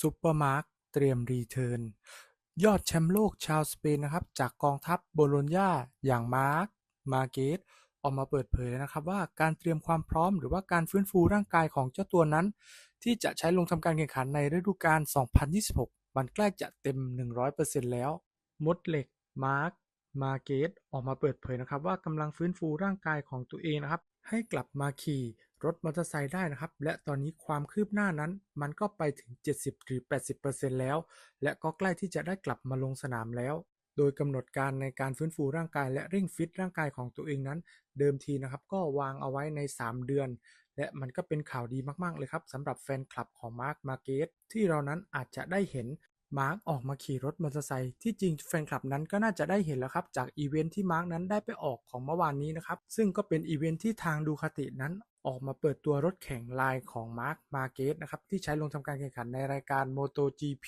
ซูเปอร์มาร์กเตรียมรีเทิร์น ยอดแชมป์โลกชาวสเปนนะครับ จากกองทัพโบโลญญาอย่างมาร์กมาเกตออกมาเปิดเผยแล้วนะครับว่าการเตรียมความพร้อมหรือว่าการฟื้นฟูร่างกายของเจ้าตัวนั้น ที่จะใช้ลงทำการแข่งขันในฤดูกาล 2026 มันใกล้จะเต็ม 100%แล้ว มดเหล็ก มาร์คมาเกตออกมาเปิดเผยนะครับว่ากำลังฟื้นฟูร่างกายของตัวเองนะครับให้กลับมาขี่ รถมอเตอร์ไซค์ได้นะครับ และตอนนี้ความคืบหน้านั้น มันก็ไปถึง 70หรือ80%แล้ว และก็ใกล้ที่จะได้กลับมาลงสนามแล้ว โดยกำหนดการในการฟื้นฟูร่างกายและเร่งฟิตร่างกายของตัวเองนั้น เดิมทีนะครับก็วางเอาไว้ใน 3 เดือน และมันก็เป็นข่าวดีมาก ๆ เลยครับสำหรับแฟนคลับของมาร์คมาเกตที่เรานั้นอาจจะได้เห็นมาร์คออกมาขี่รถมอเตอร์ไซค์ที่จริงแฟนคลับนั้นก็น่าจะได้เห็นแล้วครับ จากอีเวนท์ที่มาร์คนั้นได้ไปออกของเมื่อวานนี้นะครับ ซึ่งก็เป็นอีเวนท์ที่ทางดูคาตินั้น ออกมาเปิดตัวรถแข่งลายของมาร์ค มาเกตนะครับ ที่ใช้ลงทำการแข่งขันในรายการ MotoGP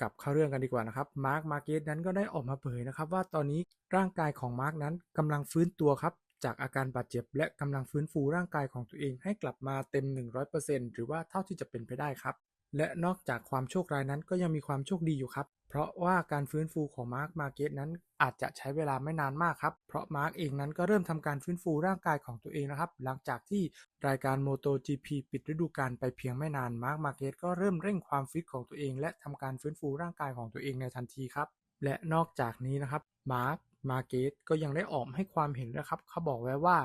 กับเข้าเรื่องกันดีกว่านะครับ มาร์ค มาเกตนั้นก็ได้ออกมาเผยนะครับ ว่าตอนนี้ร่างกายของมาร์คนั้นกำลังฟื้นตัวครับ จากอาการบาดเจ็บ และกำลังฟื้นฟูร่างกายของตัวเองให้กลับมาเต็ม 100%หรือว่าเท่าที่จะเป็นไปได้ครับ และนอกจากความโชคร้ายนั้นก็ยังมีความโชคดีอยู่ครับ เพราะว่าการฟื้นฟูของมาร์คมาเกตนั้นอาจจะใช้เวลาไม่นานมากครับ เพราะมาร์คเองนั้นก็เริ่มทำการฟื้นฟูร่างกายของตัวเองนะครับ หลังจากที่รายการ MotoGP ปิดฤดูกาลไปเพียงไม่นานมาร์คมาเกตก็เริ่มเร่งความฟิตของตัวเอง และทำการฟื้นฟูร่างกายของตัวเองในทันทีครับ และนอกจากนี้นะครับมาร์คมาเกตก็ยังได้ออกให้ความเห็นนะครับ เขาบอกไว้ว่า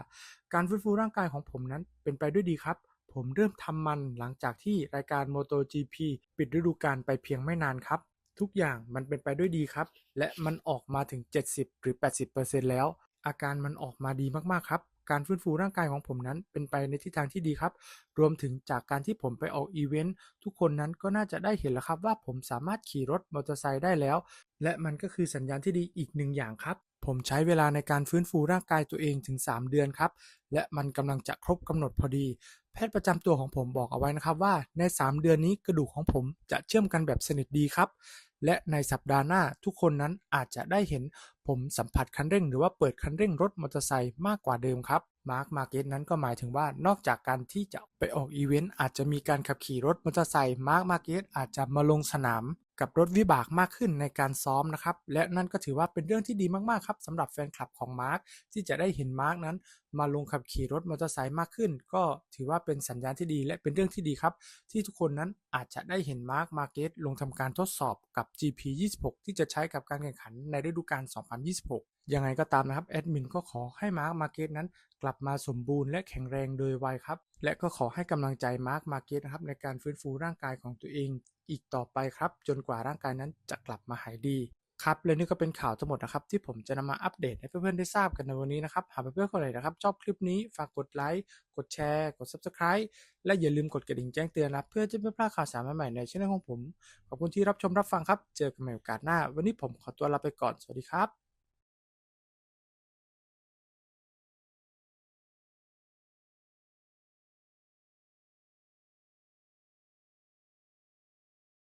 การฟื้นฟูร่างกายของผมนั้นเป็นไปด้วยดีครับ ผมเริ่มทำมันหลังจากที่รายการ MotoGP ปิดฤดูกาลไปเพียงไม่นานครับ ทุกอย่างมันเป็นไปด้วยดีครับ และมันออกมาถึง 70 หรือ 80%แล้ว อาการมันออกมาดีมากๆครับการฟื้นฟูร่างกายของผมนั้นเป็นไปในทิศทางที่ดีครับ รวมถึงจากการที่ผมไปออกอีเวนต์ทุกคนนั้นก็น่าจะได้เห็นแล้วครับว่าผมสามารถขี่รถมอเตอร์ไซค์ได้แล้ว และมันก็คือสัญญาณที่ดีอีกหนึ่งอย่างครับ ผมใช้เวลาในการฟื้นฟูร่างกายตัวเองถึง 3 เดือนครับ และมันกำลังจะครบกำหนดพอดี แพทย์ประจำตัวของผมบอกเอาไว้นะครับว่าใน 3 เดือนนี้กระดูกของผมจะเชื่อมกันแบบสนิทดีครับ และในสัปดาห์หน้าทุกคนนั้นอาจจะได้เห็นผมสัมผัสคันเร่ง หรือว่าเปิดคันเร่งรถมอเตอร์ไซค์มากกว่าเดิมครับมาร์คมาเก็ตนั้นก็หมายถึงว่านอกจากการที่จะไปออกอีเวนต์อาจจะมีการขับขี่รถมอเตอร์ไซค์มาร์คมาเก็ตอาจจะมาลงสนาม กับรถวิบากมากขึ้นในการซ้อมนะครับ และนั่นก็ถือว่าเป็นเรื่องที่ดีมากๆครับสำหรับแฟนคลับของมาร์คที่จะได้เห็นมาร์คนั้น มาลงขับขี่รถมอเตอร์ไซค์มากขึ้น ก็ถือว่าเป็นสัญญาณที่ดีและเป็นเรื่องที่ดีครับ ที่ทุกคนนั้นอาจจะได้เห็นมาร์คมาเกตลงทำการทดสอบกับ GP 26 ที่จะใช้กับการแข่งขันในฤดูกาล2026ยังไงก็ตามนะครับแอดมินก็ขอให้มาร์คมาเก็ตนั้นกลับมาสมบูรณ์และแข็งแรงโดยไวครับ และก็ขอให้กำลังใจมาร์คมาเก็ตนะครับในการฟื้นฟูร่างกายของตัวเองอีกต่อไปครับ จนกว่าร่างกายนั้นจะกลับมาหายดีครับและนี่ก็เป็นข่าวทั้งหมดนะครับที่ผมจะนำมาอัปเดตให้เพื่อนๆได้ทราบกันในวันนี้นะครับ หากเพื่อนๆคนไหนนะครับชอบคลิปนี้ฝากกดไลค์กดแชร์กด Subscribe และอย่าลืมกดกระดิ่งแจ้งเตือนนะเพื่อจะไม่พลาดข่าวสารใหม่ๆในช่องของผม ขอบคุณที่รับชมรับฟังครับ เจอกันใหม่โอกาสหน้า วันนี้ผมขอตัวลาไปก่อนสวัสดีครับ